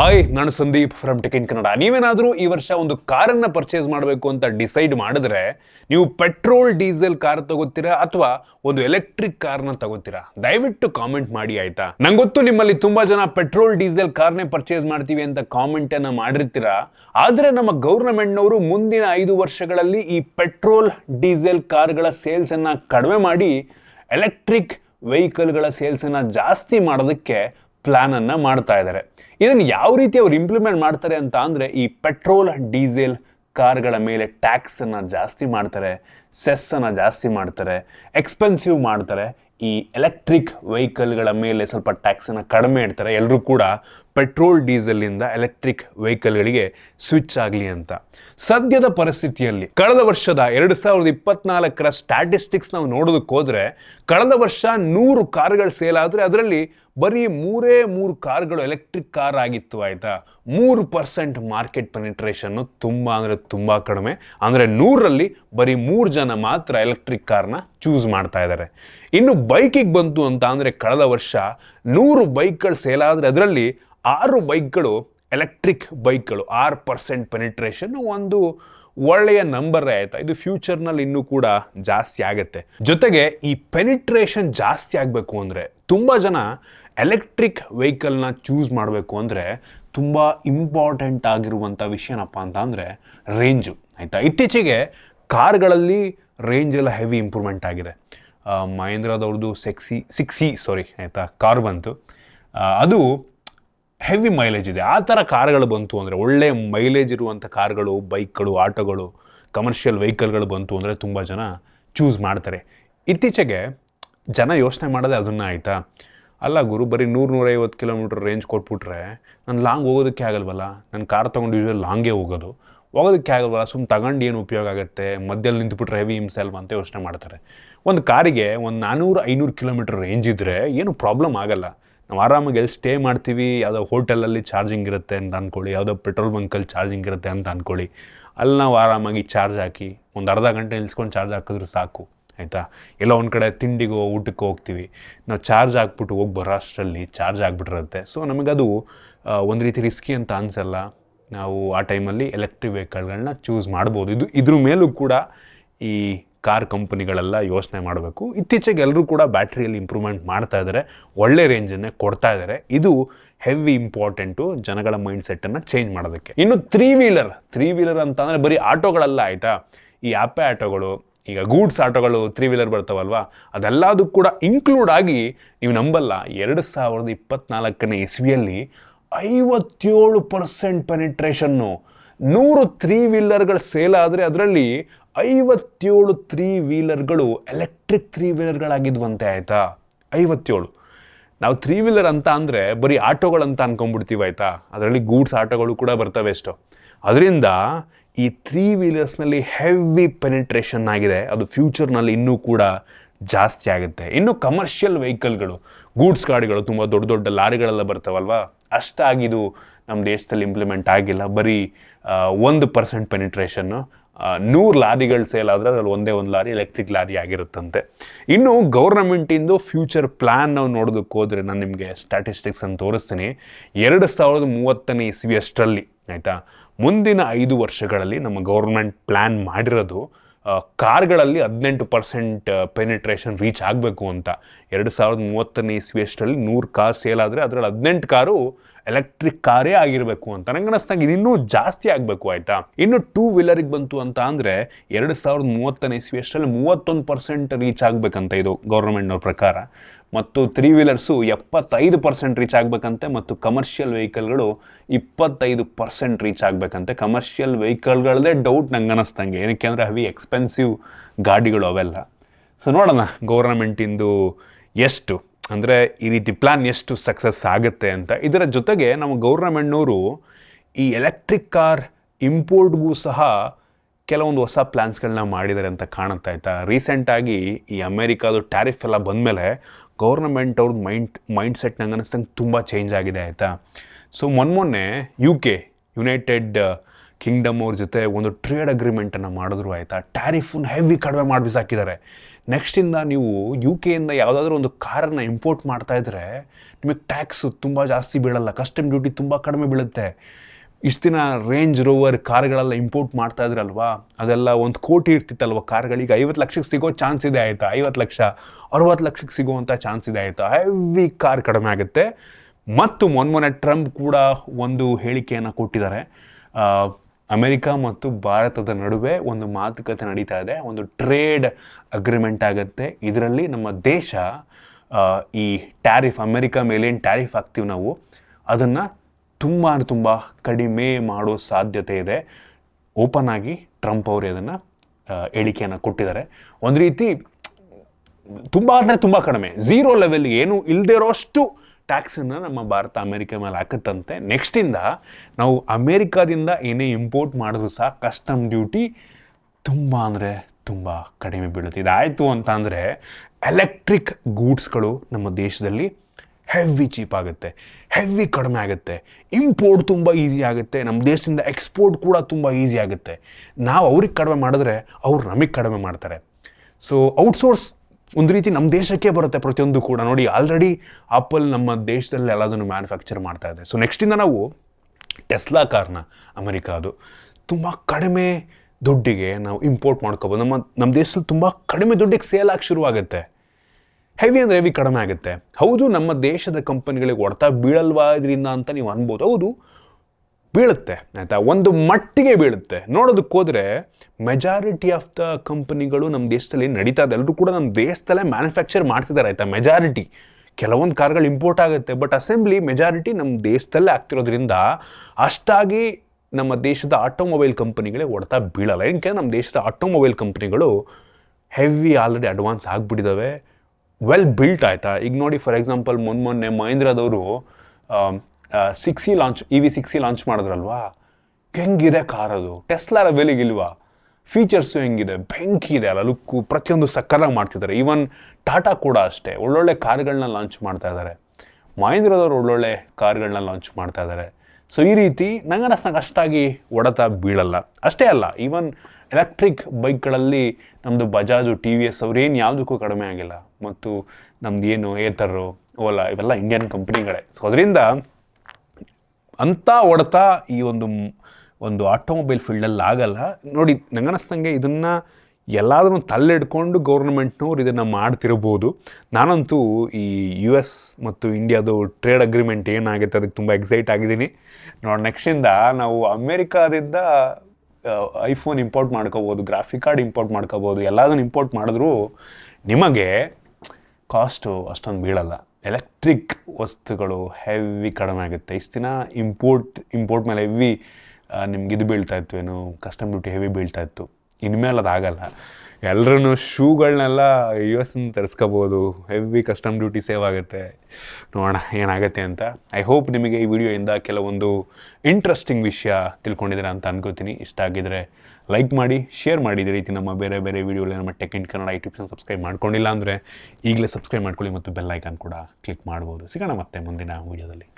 Hi ನಾನು Sandeep from tech in Kannada ನೀವೇನಾದರೂ ಈ ವರ್ಷ ಒಂದು ಕಾರನ್ನು ಪರ್ಚೇಸ್ ಮಾಡಬೇಕು ಅಂತ ಡಿಸೈಡ್ ಮಾಡಿದ್ರೆ ನೀವು ಪೆಟ್ರೋಲ್ ಡೀಸೆಲ್ ಕಾರ್ ತಗೋತೀರಾ ಅಥವಾ ಒಂದು ಎಲೆಕ್ಟ್ರಿಕ್ ಕಾರ್ನ ತಗೋತೀರಾ? ದಯವಿಟ್ಟು ಕಾಮೆಂಟ್ ಮಾಡಿ, ಆಯ್ತಾ? ನಂಗೆ ಗೊತ್ತು ನಿಮ್ಮಲ್ಲಿ ತುಂಬಾ ಜನ ಪೆಟ್ರೋಲ್ ಡೀಸೆಲ್ ಕಾರ್ನೇ ಪರ್ಚೇಸ್ ಮಾಡ್ತೀವಿ ಅಂತ ಕಾಮೆಂಟ್ ಅನ್ನ ಮಾಡಿರ್ತೀರಾ? ಆದರೆ ನಮ್ಮ ಗೌರ್ನಮೆಂಟ್ನವರು ಮುಂದಿನ ಐದು ವರ್ಷಗಳಲ್ಲಿ ಈ ಪೆಟ್ರೋಲ್ ಡೀಸೆಲ್ ಕಾರ್ಗಳ ಸೇಲ್ಸ್ ಅನ್ನ ಕಡಿಮೆ ಮಾಡಿ ಎಲೆಕ್ಟ್ರಿಕ್ ವೆಹಿಕಲ್ಗಳ ಸೇಲ್ಸನ್ನು ಜಾಸ್ತಿ ಮಾಡೋದಕ್ಕೆ ಪ್ಲಾನ್ ಅನ್ನ ಮಾಡ್ತಾ ಇದ್ದಾರೆ. ಇದನ್ನು ಯಾವ ರೀತಿ ಅವ್ರು ಇಂಪ್ಲಿಮೆಂಟ್ ಮಾಡ್ತಾರೆ ಅಂತ ಅಂದರೆ, ಈ ಪೆಟ್ರೋಲ್ ಡೀಸೆಲ್ ಕಾರ್ಗಳ ಮೇಲೆ ಟ್ಯಾಕ್ಸನ್ನು ಜಾಸ್ತಿ ಮಾಡ್ತಾರೆ ಸೆಸ್ಸನ್ನು ಜಾಸ್ತಿ ಮಾಡ್ತಾರೆ ಎಕ್ಸ್ಪೆನ್ಸಿವ್ ಮಾಡ್ತಾರೆ, ಈ ಎಲೆಕ್ಟ್ರಿಕ್ ವೆಹಿಕಲ್ಗಳ ಮೇಲೆ ಸ್ವಲ್ಪ ಟ್ಯಾಕ್ಸನ್ನು ಕಡಿಮೆ ಇಡ್ತಾರೆ. ಎಲ್ಲರೂ ಕೂಡ ಪೆಟ್ರೋಲ್, ಡೀಸೆಲ್ನಿಂದ ಎಲೆಕ್ಟ್ರಿಕ್ ವೆಹಿಕಲ್ಗಳಿಗೆ ಸ್ವಿಚ್ ಆಗಲಿ ಅಂತ. ಸದ್ಯದ ಪರಿಸ್ಥಿತಿಯಲ್ಲಿ ಕಳೆದ ವರ್ಷದ ಎರಡು ಸಾವಿರದ ಇಪ್ಪತ್ನಾಲ್ಕರ ಸ್ಟ್ಯಾಟಿಸ್ಟಿಕ್ಸ್ ನಾವು ನೋಡೋದಕ್ಕೆ ಹೋದ್ರೆ, ಕಳೆದ ವರ್ಷ ನೂರು ಕಾರ್ಗಳು ಸೇಲ್ ಆದರೆ ಅದರಲ್ಲಿ ಬರೀ ಮೂರೇ ಮೂರು ಕಾರ್ಗಳು ಎಲೆಕ್ಟ್ರಿಕ್ ಕಾರ್ ಆಗಿತ್ತು ಆಯ್ತಾ? ಮೂರು ಪರ್ಸೆಂಟ್ ಮಾರ್ಕೆಟ್ ಪೆನಿಟ್ರೇಷನ್ನು ತುಂಬ ಅಂದರೆ ತುಂಬ ಕಡಿಮೆ. ಅಂದರೆ ನೂರರಲ್ಲಿ ಬರೀ ಮೂರು ಜನ ಮಾತ್ರ ಎಲೆಕ್ಟ್ರಿಕ್ ಕಾರ್ನ ಚೂಸ್ ಮಾಡ್ತಾ ಇದ್ದಾರೆ ಇನ್ನು ಬೈಕಿಗೆ ಬಂತು ಅಂತ ಅಂದರೆ ಕಳೆದ ವರ್ಷ ನೂರು ಬೈಕ್ಗಳು ಸೇಲ್ ಆದರೆ ಅದರಲ್ಲಿ ಆರು ಬೈಕ್ಗಳು, ಎಲೆಕ್ಟ್ರಿಕ್ ಬೈಕ್ಗಳು, ಆರು ಪರ್ಸೆಂಟ್ ಪೆನಿಟ್ರೇಷನ್ ಒಂದು ಒಳ್ಳೆಯ ನಂಬರ್ ಆಯಿತಾ? ಇದು ಫ್ಯೂಚರ್ನಲ್ಲಿ ಇನ್ನೂ ಕೂಡ ಜಾಸ್ತಿ ಆಗುತ್ತೆ. ಜೊತೆಗೆ ಈ ಪೆನಿಟ್ರೇಷನ್ ಜಾಸ್ತಿ ಆಗಬೇಕು ಅಂದರೆ ತುಂಬ ಜನ ಎಲೆಕ್ಟ್ರಿಕ್ ವೆಹಿಕಲ್ನ ಚೂಸ್ ಮಾಡಬೇಕು ಅಂದರೆ ತುಂಬ ಇಂಪಾರ್ಟೆಂಟ್ ಆಗಿರುವಂಥ ವಿಷಯನಪ್ಪ ಅಂತ ಅಂದರೆ ರೇಂಜು, ಆಯಿತಾ? ಇತ್ತೀಚೆಗೆ ಕಾರ್ಗಳಲ್ಲಿ ರೇಂಜ್ ಎಲ್ಲ ಹೆವಿ ಇಂಪ್ರೂವ್ಮೆಂಟ್ ಆಗಿದೆ. ಮಹೇಂದ್ರದವ್ರದ್ದು ಸೆಕ್ಸಿ, ಸಿಕ್ಸಿ ಸಾರಿ, ಆಯಿತಾ? ಕಾರ್ ಬಂತು. ಅದು ಹೆವಿ ಮೈಲೇಜ್ ಇದೆ. ಆ ಥರ ಕಾರ್ಗಳು ಬಂತು ಅಂದರೆ ಒಳ್ಳೆ ಮೈಲೇಜ್ ಇರುವಂಥ ಕಾರ್ಗಳು, ಬೈಕ್ಗಳು, ಆಟೋಗಳು ಕಮರ್ಷಿಯಲ್ ವೆಹಿಕಲ್ಗಳು ಬಂತು ಅಂದರೆ ತುಂಬ ಜನ ಚೂಸ್ ಮಾಡ್ತಾರೆ. ಇತ್ತೀಚೆಗೆ ಜನ ಯೋಚನೆ ಮಾಡೋದೇ ಅದನ್ನು ಆಯಿತಾ? ಅಲ್ಲ ಗುರು, ಬರೀ ನೂರು ನೂರೈವತ್ತು ಕಿಲೋಮೀಟ್ರ್ ರೇಂಜ್ ಕೊಟ್ಬಿಟ್ರೆ ನಾನು ಲಾಂಗ್ ಹೋಗೋದಕ್ಕೆ ಆಗಲ್ವಲ್ಲ? ನನ್ನ ಕಾರ್ ತೊಗೊಂಡು ಯೂಸ್ ಲಾಂಗೇ ಹೋಗೋದು. ಹೋಗೋದಕ್ಕೆ ಆಗಲ್ವಲ್ಲ? ಸುಮ್ಮನೆ ತಗೊಂಡು ಏನು ಉಪಯೋಗ ಆಗುತ್ತೆ? ಮಧ್ಯದಲ್ಲಿ ನಿಂತುಬಿಟ್ರೆ ಹೆವಿ ಹಿಂಸೆ ಅಲ್ವಾ ಅಂತ ಯೋಚನೆ ಮಾಡ್ತಾರೆ. ಒಂದು ಕಾರಿಗೆ ಒಂದು ನಾನ್ನೂರು ಐನೂರು ಕಿಲೋಮೀಟ್ರ್ ರೇಂಜ್ ಇದ್ದರೆ ಏನು ಪ್ರಾಬ್ಲಮ್ ಆಗಲ್ಲ. ನಾವು ಆರಾಮಾಗಿ ಎಲ್ಲಿ ಸ್ಟೇ ಮಾಡ್ತೀವಿ, ಯಾವುದೋ ಹೋಟೆಲಲ್ಲಿ ಚಾರ್ಜಿಂಗ್ ಇರುತ್ತೆ ಅಂತ ಅಂದ್ಕೊಳ್ಳಿ ಯಾವುದೋ ಪೆಟ್ರೋಲ್ ಬಂಕಲ್ಲಿ ಚಾರ್ಜಿಂಗ್ ಇರುತ್ತೆ ಅಂತ ಅಂದ್ಕೊಳ್ಳಿ ಅಲ್ಲಿ ನಾವು ಆರಾಮಾಗಿ ಚಾರ್ಜ್ ಹಾಕಿ, ಒಂದು ಅರ್ಧ ಗಂಟೆ ನಿಲ್ಸ್ಕೊಂಡು ಚಾರ್ಜ್ ಹಾಕಿದ್ರೆ ಸಾಕು, ಆಯಿತಾ? ಎಲ್ಲ ಒಂದು ಕಡೆ ತಿಂಡಿಗೋ, ಊಟಕ್ಕೆ ಹೋಗ್ತೀವಿ. ನಾವು ಚಾರ್ಜ್ ಹಾಕ್ಬಿಟ್ಟು ಹೋಗಿ ಬರೋ ಅಷ್ಟರಲ್ಲಿ ಚಾರ್ಜ್ ಆಗಿಬಿಟ್ಟಿರುತ್ತೆ ಸೊ ನಮಗದು ಒಂದು ರೀತಿ ರಿಸ್ಕಿ ಅಂತ ಅನಿಸಲ್ಲ. ನಾವು ಆ ಟೈಮಲ್ಲಿ ಎಲೆಕ್ಟ್ರಿಕ್ ವೆಹಿಕಲ್ಗಳನ್ನ ಚೂಸ್ ಮಾಡ್ಬೋದು. ಇದು, ಇದ್ರ ಮೇಲೂ ಕೂಡ ಈ ಕಾರ್ ಕಂಪನಿಗಳೆಲ್ಲ ಯೋಚನೆ ಮಾಡಬೇಕು. ಇತ್ತೀಚೆಗೆ ಎಲ್ಲರೂ ಕೂಡ ಬ್ಯಾಟ್ರಿಯಲ್ಲಿ ಇಂಪ್ರೂವ್ಮೆಂಟ್ ಮಾಡ್ತಾ ಇದ್ದಾರೆ ಒಳ್ಳೆ ರೇಂಜನ್ನೇ ಕೊಡ್ತಾ ಇದ್ದಾರೆ ಇದು ಹೆವಿ ಇಂಪಾರ್ಟೆಂಟು ಜನಗಳ ಮೈಂಡ್ ಸೆಟ್ಟನ್ನು ಚೇಂಜ್ ಮಾಡೋದಕ್ಕೆ. ಇನ್ನು ತ್ರೀ ವೀಲರ್ ತ್ರೀ ವೀಲರ್ ಅಂತ ಅಂದರೆ ಬರೀ ಆಟೋಗಳೆಲ್ಲ ಆಯಿತಾ? ಈ ಆಪೆ ಆಟೋಗಳು, ಈಗ ಗೂಡ್ಸ್ ಆಟೋಗಳು ತ್ರೀ ವೀಲರ್ ಬರ್ತಾವಲ್ವಾ? ಅದೆಲ್ಲದೂ ಕೂಡ ಇನ್ಕ್ಲೂಡ್ ಆಗಿ ನೀವು ನಂಬಲ್ಲ, ಎರಡು ಸಾವಿರದ ಇಪ್ಪತ್ನಾಲ್ಕನೇ ಇಸ್ವಿಯಲ್ಲಿ ಐವತ್ತೇಳು ಪರ್ಸೆಂಟ್ ಪೆನಿಟ್ರೇಷನ್ನು ನೂರು ತ್ರೀ ವೀಲರ್ಗಳು ಸೇಲ್ ಆದರೆ ಅದರಲ್ಲಿ ಐವತ್ತೇಳು ತ್ರೀ ವೀಲರ್ಗಳು ಎಲೆಕ್ಟ್ರಿಕ್ ತ್ರೀ ವೀಲರ್ಗಳಾಗಿದ್ವಂತೆ ಆಯಿತಾ? ಐವತ್ತೇಳು. ನಾವು ತ್ರೀ ವೀಲರ್ ಅಂತ ಅಂದರೆ ಬರೀ ಆಟೋಗಳಂತ ಅನ್ಕೊಂಡ್ಬಿಡ್ತೀವಿ ಆಯಿತಾ? ಅದರಲ್ಲಿ ಗೂಡ್ಸ್ ಆಟೋಗಳು ಕೂಡ ಬರ್ತವೆ ಎಷ್ಟೋ ಅದರಿಂದ ಈ ತ್ರೀ ವೀಲರ್ಸ್ನಲ್ಲಿ ಹೆವಿ ಪೆನಿಟ್ರೇಷನ್ ಆಗಿದೆ. ಅದು ಫ್ಯೂಚರ್ನಲ್ಲಿ ಇನ್ನೂ ಕೂಡ ಜಾಸ್ತಿ ಆಗುತ್ತೆ. ಇನ್ನು ಕಮರ್ಷಿಯಲ್ ವೆಹಿಕಲ್ಗಳು ಗೂಡ್ಸ್ ಗಾಡಿಗಳು ತುಂಬ ದೊಡ್ಡ ದೊಡ್ಡ ಲಾರಿಗಳೆಲ್ಲ ಬರ್ತಾವಲ್ವಾ? ಅಷ್ಟಾಗಿದು ನಮ್ಮ ದೇಶದಲ್ಲಿ ಇಂಪ್ಲಿಮೆಂಟ್ ಆಗಿಲ್ಲ. ಬರೀ ಒಂದು ಪರ್ಸೆಂಟ್ ಪೆನಿಟ್ರೇಷನ್ನು ನೂರು ಲಾರಿಗಳು ಸೇಲ್ ಆದರೆ ಅದರಲ್ಲಿ ಒಂದೇ ಒಂದು ಲಾರಿ ಎಲೆಕ್ಟ್ರಿಕ್ ಲಾರಿ ಆಗಿರುತ್ತಂತೆ. ಇನ್ನು ಗೌರ್ನಮೆಂಟಿಂದು ಫ್ಯೂಚರ್ ಪ್ಲ್ಯಾನ್ ನಾವು ನೋಡೋದಕ್ಕೆ ಹೋದರೆ ನಾನು ನಿಮಗೆ ಸ್ಟ್ಯಾಟಿಸ್ಟಿಕ್ಸನ್ನು ತೋರಿಸ್ತೀನಿ. ಎರಡು ಸಾವಿರದ ಮೂವತ್ತನೇ ಇಸ್ವಿ ಅಷ್ಟರಲ್ಲಿ ಆಯಿತಾ? ಮುಂದಿನ ಐದು ವರ್ಷಗಳಲ್ಲಿ ನಮ್ಮ ಗೌರ್ಮೆಂಟ್ ಪ್ಲ್ಯಾನ್ ಮಾಡಿರೋದು ಕಾರ್ಗಳಲ್ಲಿ ಹದಿನೆಂಟು ಪರ್ಸೆಂಟ್ ಪೆನಿಟ್ರೇಷನ್ ರೀಚ್ ಆಗಬೇಕು ಅಂತ. ಎರಡು ಸಾವಿರದ ಮೂವತ್ತನೇ ಇಸ್ವಿ ಅಷ್ಟರಲ್ಲಿ ನೂರು ಕಾರ್ ಸೇಲ್ ಆದರೆ ಅದರಲ್ಲಿ ಹದಿನೆಂಟು ಕಾರು ಎಲೆಕ್ಟ್ರಿಕ್ ಕಾರೇ ಆಗಿರಬೇಕು ಅಂತ ನಂಗೆ ಅನಿಸ್ತಂಗೆ ಇದು. ಇನ್ನೂ ಜಾಸ್ತಿ ಆಗಬೇಕು, ಆಯಿತಾ? ಇನ್ನು ಟೂ ವೀಲರಿಗೆ ಬಂತು ಅಂತ ಅಂದರೆ ಎರಡು ಸಾವಿರದ ಮೂವತ್ತನೇ ಇಸ್ವಿ ಅಷ್ಟರಲ್ಲಿ ಮೂವತ್ತೊಂದು ಪರ್ಸೆಂಟ್ ರೀಚ್ ಆಗಬೇಕಂತ ಇದು ಗೌರ್ಮೆಂಟ್ನವ್ರ ಪ್ರಕಾರ. ಮತ್ತು ತ್ರೀ ವೀಲರ್ಸು ಎಪ್ಪತ್ತೈದು ಪರ್ಸೆಂಟ್ ರೀಚ್ ಆಗಬೇಕಂತೆ ಮತ್ತು ಕಮರ್ಷಿಯಲ್ ವೆಹಿಕಲ್ಗಳು ಇಪ್ಪತ್ತೈದು ಪರ್ಸೆಂಟ್ ರೀಚ್ ಆಗಬೇಕಂತೆ. ಕಮರ್ಷಿಯಲ್ ವೆಹಿಕಲ್ಗಳದೇ ಡೌಟ್ ನಂಗೆ ಅನ್ನಿಸ್ತಂಗೆ ಏನಕ್ಕೆ ಅಂದರೆ ಹವಿ ಎಕ್ಸ್ಪೆನ್ಸಿವ್ ಗಾಡಿಗಳು ಅವೆಲ್ಲ. ಸೊ ನೋಡೋಣ ಗೌರ್ಮೆಂಟಿಂದು ಎಷ್ಟು. ಅಂದರೆ ಈ ರೀತಿ ಪ್ಲ್ಯಾನ್ ಎಷ್ಟು ಸಕ್ಸಸ್ ಆಗುತ್ತೆ ಅಂತ. ಇದರ ಜೊತೆಗೆ ನಮ್ಮ ಗೌರ್ನಮೆಂಟ್ನವರು ಈ ಎಲೆಕ್ಟ್ರಿಕ್ ಕಾರ್ ಇಂಪೋರ್ಟ್ಗೂ ಸಹ ಕೆಲವೊಂದು ಹೊಸ ಪ್ಲ್ಯಾನ್ಸ್ಗಳನ್ನ ಮಾಡಿದ್ದಾರೆ ಅಂತ ಕಾಣುತ್ತೆ ಆಯಿತಾ ರೀಸೆಂಟಾಗಿ ಈ ಅಮೇರಿಕಾದು ಟ್ಯಾರಿಫ್ ಎಲ್ಲ ಬಂದಮೇಲೆ ಗೌರ್ನಮೆಂಟ್ ಅವ್ರ ಮೈಂಡ್ ಮೈಂಡ್ ಸೆಟ್ ನಂಗೆ ಅನ್ನಿಸ್ದಂಗೆ ತುಂಬ ಚೇಂಜ್ ಆಗಿದೆ ಆಯಿತಾ. ಸೊ ಮೊನ್ನೆ ಯು ಕೆ ಯುನೈಟೆಡ್ ಕಿಂಗ್ಡಮ್ ಅವ್ರ ಜೊತೆ ಒಂದು ಟ್ರೇಡ್ ಅಗ್ರಿಮೆಂಟನ್ನು ಮಾಡಿದ್ರು ಆಯಿತಾ? ಟ್ಯಾರಿಫನ್ನು ಹೆವಿ ಕಡಿಮೆ ಮಾಡಿ ಬಿಸಾಕಿದ್ದಾರೆ. ನೆಕ್ಸ್ಟಿಂದ ನೀವು ಯು ಕೆಯಿಂದ ಯಾವುದಾದ್ರೂ ಒಂದು ಕಾರನ್ನು ಇಂಪೋರ್ಟ್ ಮಾಡ್ತಾ ಇದ್ರೆ, ನಿಮಗೆ ಟ್ಯಾಕ್ಸು ತುಂಬ ಜಾಸ್ತಿ ಬೀಳಲ್ಲ. ಕಸ್ಟಮ್ ಡ್ಯೂಟಿ ತುಂಬ ಕಡಿಮೆ ಬೀಳುತ್ತೆ. ಇಷ್ಟು ದಿನ ರೇಂಜ್ ರೋವರ್ ಕಾರ್ಗಳೆಲ್ಲ ಇಂಪೋರ್ಟ್ ಮಾಡ್ತಾ ಇದ್ರಲ್ವಾ ಅದೆಲ್ಲ ಒಂದು ಕೋಟಿ ಇರ್ತಿತ್ತಲ್ವ ಕಾರ್ಗಳಿಗೆ ಐವತ್ತು ಲಕ್ಷಕ್ಕೆ ಸಿಗೋ ಚಾನ್ಸ್ ಇದೆ ಆಯಿತಾ? ಐವತ್ತು ಲಕ್ಷ, ಅರವತ್ತು ಲಕ್ಷಕ್ಕೆ ಸಿಗುವಂಥ ಚಾನ್ಸ್ ಇದೆ ಆಯಿತಾ? ಹೆವಿ ಕಾರ್ ಕಡಿಮೆ ಆಗುತ್ತೆ. ಮತ್ತು ಮೊನ್ನೆ ಟ್ರಂಪ್ ಕೂಡ ಒಂದು ಹೇಳಿಕೆಯನ್ನು ಕೊಟ್ಟಿದ್ದಾರೆ. ಅಮೆರಿಕ ಮತ್ತು ಭಾರತದ ನಡುವೆ ಒಂದು ಮಾತುಕತೆ ನಡೀತಾ ಇದೆ. ಒಂದು ಟ್ರೇಡ್ ಅಗ್ರಿಮೆಂಟ್ ಆಗುತ್ತೆ. ಇದರಲ್ಲಿ ನಮ್ಮ ದೇಶ ಈ ಟ್ಯಾರಿಫ್, ಅಮೆರಿಕ ಮೇಲೇನು ಟ್ಯಾರಿಫ್ ಹಾಕ್ತೀವಿ ನಾವು, ಅದನ್ನು ತುಂಬ ತುಂಬ ಕಡಿಮೆ ಮಾಡೋ ಸಾಧ್ಯತೆ ಇದೆ. ಓಪನ್ ಆಗಿ ಟ್ರಂಪ್ ಅವರು ಅದನ್ನು ಹೇಳಿಕೆಯನ್ನು ಕೊಟ್ಟಿದ್ದಾರೆ. ಒಂದು ರೀತಿ, ತುಂಬ ಅಂದರೆ ತುಂಬ ಕಡಿಮೆ. ಝೀರೋ ಲೆವೆಲ್ ಏನು ಇಲ್ಲದೆ ಇರೋಷ್ಟು ಟ್ಯಾಕ್ಸನ್ನು ನಮ್ಮ ಭಾರತ ಅಮೇರಿಕ ಮೇಲೆ ಹಾಕುತ್ತಂತೆ. ನೆಕ್ಸ್ಟಿಂದ ನಾವು ಅಮೇರಿಕಾದಿಂದ ಏನೇ ಇಂಪೋರ್ಟ್ ಮಾಡಿದ್ರೂ ಸಹ ಕಸ್ಟಮ್ ಡ್ಯೂಟಿ ತುಂಬ ಅಂದರೆ ತುಂಬ ಕಡಿಮೆ ಬೀಳುತ್ತೆ. ಇದಾಯಿತು ಅಂತ ಅಂದರೆ ಎಲೆಕ್ಟ್ರಿಕ್ ಗೂಡ್ಸ್ಗಳು ನಮ್ಮ ದೇಶದಲ್ಲಿ ಹೆವಿ ಚೀಪ್ ಆಗುತ್ತೆ. ಹೆವಿ ಕಡಿಮೆ ಆಗುತ್ತೆ. ಇಂಪೋರ್ಟ್ ತುಂಬ ಈಸಿ ಆಗುತ್ತೆ. ನಮ್ಮ ದೇಶದಿಂದ ಎಕ್ಸ್ಪೋರ್ಟ್ ಕೂಡ ತುಂಬ ಈಸಿ ಆಗುತ್ತೆ. ನಾವು ಅವ್ರಿಗೆ ಕಡಿಮೆ ಮಾಡಿದ್ರೆ ಅವ್ರು ನಮಗೆ ಕಡಿಮೆ ಮಾಡ್ತಾರೆ. ಸೊ ಔಟ್ಸೋರ್ಸ್ ಒಂದು ರೀತಿ ನಮ್ಮ ದೇಶಕ್ಕೆ ಬರುತ್ತೆ ಪ್ರತಿಯೊಂದು ಕೂಡ. ನೋಡಿ ಆಲ್ರೆಡಿ ಆಪಲ್ ನಮ್ಮ ದೇಶದಲ್ಲಿ ಎಲ್ಲದನ್ನು ಮ್ಯಾನುಫ್ಯಾಕ್ಚರ್ ಮಾಡ್ತಾ ಇದೆ. ಸೊ ನೆಕ್ಸ್ಟಿಂದ ನಾವು ಟೆಸ್ಲಾ ಕಾರ್ನ ಅಮೆರಿಕಾದು ತುಂಬ ಕಡಿಮೆ ದುಡ್ಡಿಗೆ ನಾವು ಇಂಪೋರ್ಟ್ ಮಾಡ್ಕೋಬೋದು. ನಮ್ಮ ನಮ್ಮ ದೇಶದಲ್ಲಿ ತುಂಬ ಕಡಿಮೆ ದುಡ್ಡಿಗೆ ಸೇಲ್ ಆಗಿ ಶುರುವಾಗುತ್ತೆ. ಹೆವಿ ಅಂದರೆ ಹೆವಿ ಕಡಿಮೆ ಆಗುತ್ತೆ. ಹೌದು, ನಮ್ಮ ದೇಶದ ಕಂಪನಿಗಳಿಗೆ ಹೊಡೆತ ಬೀಳಲ್ವಾ ಇದರಿಂದ ಅಂತ ನೀವು ಅನ್ಬೋದು. ಹೌದು ಬೀಳುತ್ತೆ, ಆಯಿತಾ? ಒಂದು ಮಟ್ಟಿಗೆ ಬೀಳುತ್ತೆ. ನೋಡೋದಕ್ಕೆ ಹೋದರೆ ಮೆಜಾರಿಟಿ ಆಫ್ ದ ಕಂಪನಿಗಳು ನಮ್ಮ ದೇಶದಲ್ಲಿ ನಡೀತಾ ಇದೆ. ಎಲ್ಲರೂ ಕೂಡ ನಮ್ಮ ದೇಶದಲ್ಲೇ ಮ್ಯಾನುಫ್ಯಾಕ್ಚರ್ ಮಾಡ್ತಿದ್ದಾರೆ, ಆಯಿತಾ? ಮೆಜಾರಿಟಿ ಕೆಲವೊಂದು ಕಾರ್ಗಳು ಇಂಪೋರ್ಟ್ ಆಗುತ್ತೆ ಬಟ್ ಅಸೆಂಬ್ಲಿ ಮೆಜಾರಿಟಿ ನಮ್ಮ ದೇಶದಲ್ಲೇ ಆಗ್ತಿರೋದ್ರಿಂದ ಅಷ್ಟಾಗಿ ನಮ್ಮ ದೇಶದ ಆಟೋಮೊಬೈಲ್ ಕಂಪನಿಗಳೇ ಹೊಡೆತ ಬೀಳಲ್ಲ. ಏನಕ್ಕೆ ನಮ್ಮ ದೇಶದ ಆಟೋಮೊಬೈಲ್ ಕಂಪನಿಗಳು ಹೆವಿ ಆಲ್ರೆಡಿ ಅಡ್ವಾನ್ಸ್ ಆಗಿಬಿಟ್ಟಿದ್ದಾವೆ ವೆಲ್ ಬಿಲ್ಟ್ ಆಯಿತಾ? ಈಗ ನೋಡಿ ಫಾರ್ ಎಕ್ಸಾಂಪಲ್ ಮೊನ್ನೆ ಮೊನ್ನೆ ಮಹೀಂದ್ರದವರು six e launch E V six e launch ಮಾಡಿದ್ರಲ್ವಾ? ಹೆಂಗಿದೆ ಕಾರ್ ಅದು ಟೆಸ್ಲಾರ ಲೆವೆಲಿಗಿಲ್ವಾ ಫೀಚರ್ಸು ಹೆಂಗಿದೆ? ಬೆಂಕಿ ಇದೆ ಅಲ್ಲ ಲುಕ್ಕು ಪ್ರತಿಯೊಂದು ಸಕ್ಕರಾಗಿ ಮಾಡ್ತಿದ್ದಾರೆ. ಈವನ್ ಟಾಟಾ ಕೂಡ ಅಷ್ಟೇ, ಒಳ್ಳೊಳ್ಳೆ ಕಾರ್ಗಳನ್ನ ಲಾಂಚ್ ಮಾಡ್ತಾ ಇದ್ದಾರೆ. ಮಹೇಂದ್ರದವರು ಒಳ್ಳೊಳ್ಳೆ ಕಾರ್ಗಳನ್ನ ಲಾಂಚ್ ಮಾಡ್ತಾ ಇದ್ದಾರೆ. ಸೊ ಈ ರೀತಿ ನಂಗನಸ್ನಾಗ ಅಷ್ಟಾಗಿ ಒಡೆತ ಬೀಳಲ್ಲ. ಅಷ್ಟೇ ಅಲ್ಲ ಈವನ್ ಎಲೆಕ್ಟ್ರಿಕ್ ಬೈಕ್ಗಳಲ್ಲಿ ನಮ್ಮದು ಬಜಾಜು ಟಿ ವಿ ಎಸ್ ಅವ್ರೇನು ಯಾವುದಕ್ಕೂ ಕಡಿಮೆ ಆಗಿಲ್ಲ. ಮತ್ತು ನಮ್ದು ಏನು ಏತರು ಓಲಾ ಇವೆಲ್ಲ ಇಂಡಿಯನ್ ಕಂಪ್ನಿಗಳೇ ಸೊ ಅದರಿಂದ ಅಂಥ ಹೊಡೆತ ಈ ಒಂದು ಒಂದು ಆಟೋಮೊಬೈಲ್ ಫೀಲ್ಡಲ್ಲಿ ಆಗಲ್ಲ. ನೋಡಿ ನನಗನ್ನಿಸ್ದಂಗೆ ಇದನ್ನು ಎಲ್ಲಾದರೂ ತಲ್ಲೆಡ್ಕೊಂಡು ಗೌರ್ಮೆಂಟ್ನವ್ರು ಇದನ್ನು ಮಾಡ್ತಿರ್ಬೋದು. ನಾನಂತೂ ಈ ಯು ಎಸ್ ಮತ್ತು ಇಂಡಿಯಾದು ಟ್ರೇಡ್ ಅಗ್ರಿಮೆಂಟ್ ಏನಾಗುತ್ತೆ ಅದಕ್ಕೆ ತುಂಬ ಎಕ್ಸೈಟ್ ಆಗಿದ್ದೀನಿ. ನೋಡಿ ನೆಕ್ಸ್ಟಿಂದ ನಾವು ಅಮೇರಿಕಾದಿಂದ ಐಫೋನ್ ಇಂಪೋರ್ಟ್ ಮಾಡ್ಕೋಬೋದು ಗ್ರಾಫಿಕ್ ಕಾರ್ಡ್ ಇಂಪೋರ್ಟ್ ಮಾಡ್ಕೋಬೋದು ಎಲ್ಲದನ್ನು ಇಂಪೋರ್ಟ್ ಮಾಡಿದ್ರೂ ನಿಮಗೆ ಕಾಸ್ಟು ಅಷ್ಟೊಂದು ಬೀಳಲ್ಲ. ಎಲೆಕ್ಟ್ರಿಕ್ ವಸ್ತುಗಳು ಹೆವಿ ಕಡಿಮೆ ಆಗುತ್ತೆ. ಇಷ್ಟು ದಿನ ಇಂಪೋರ್ಟ್ ಇಂಪೋರ್ಟ್ ಮೇಲೆ ಹೆವಿ ನಿಮ್ಗೆ ಇದು ಬೀಳ್ತಾ ಇತ್ತು ಏನು ಕಸ್ಟಮ್ ಡ್ಯೂಟಿ ಹೆವಿ ಬೀಳ್ತಾ ಇತ್ತು. ಇನ್ಮೇಲೆ ಅದಾಗಲ್ಲ ಎಲ್ಲರೂ ಶೂಗಳನ್ನೆಲ್ಲ ಯು ಎಸ್ ತರಿಸ್ಕೋಬೋದು. ಹೆವಿ ಕಸ್ಟಮ್ ಡ್ಯೂಟಿ ಸೇವ್ ಆಗುತ್ತೆ. ನೋಡೋಣ ಏನಾಗುತ್ತೆ ಅಂತ. ಐ ಹೋಪ್ ನಿಮಗೆ ಈ ವಿಡಿಯೋಯಿಂದ ಕೆಲವೊಂದು ಇಂಟ್ರೆಸ್ಟಿಂಗ್ ವಿಷಯ ತಿಳ್ಕೊಂಡಿದ್ದೀರಾ ಅಂತ ಅನ್ಕೋತೀನಿ. ಇಷ್ಟ ಆಗಿದ್ರೆ ಲೈಕ್ ಮಾಡಿ ಶೇರ್ ಮಾಡಿ. ಇದೇ ರೀತಿ ನಮ್ಮ ಬೇರೆ ಬೇರೆ ವೀಡಿಯೋಗಳು ನಮ್ಮ ಟೆಕ್ ಇನ್ ಕನ್ನಡ ಯೂಟ್ಯೂಬ್ನ ಸಬ್ಸ್ಕ್ರೈಬ್ ಮಾಡ್ಕೊಂಡಿಲ್ಲ ಅಂದರೆ ಈಗಲೇ ಸಬ್ಸ್ಕ್ರೈಬ್ ಮಾಡ್ಕೊಳ್ಳಿ ಮತ್ತು ಬೆಲ್ ಐಕಾನ್ ಕೂಡ ಕ್ಲಿಕ್ ಮಾಡ್ಬೋದು. ಸಿಗೋಣ ಮತ್ತೆ ಮುಂದಿನ ವೀಡಿಯೋದಲ್ಲಿ.